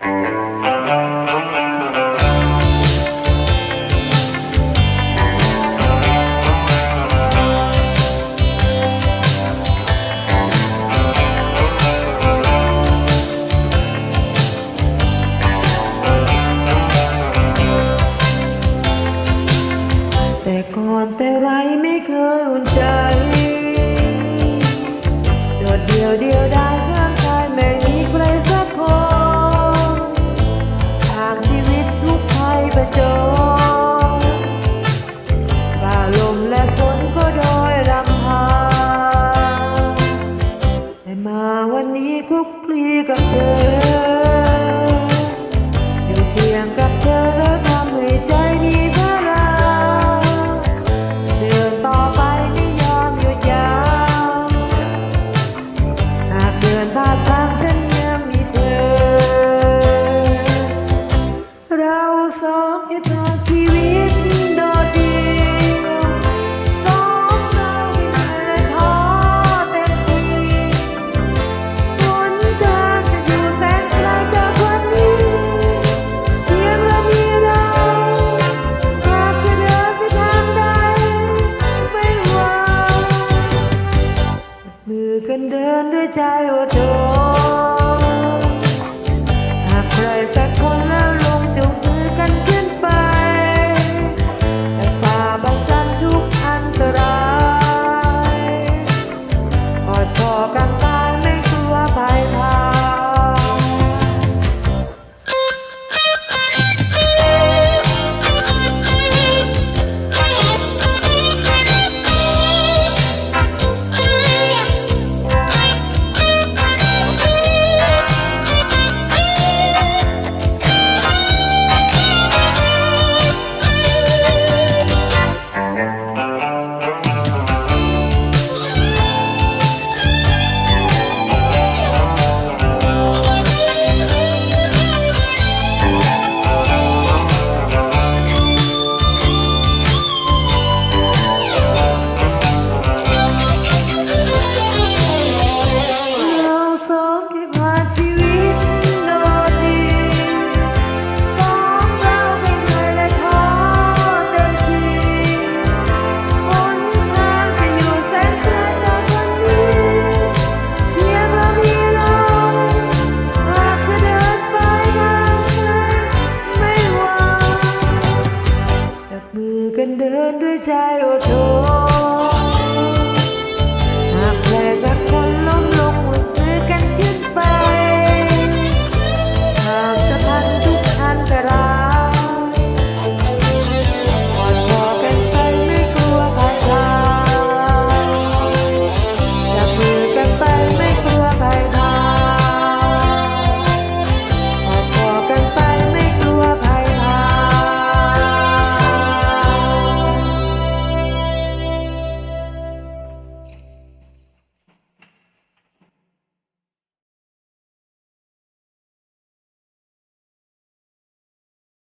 แต่ก่อนแต่ไรไม่เคยอุ่นใจ yo. นเดินด้วยใจโอโจหากใครสักคน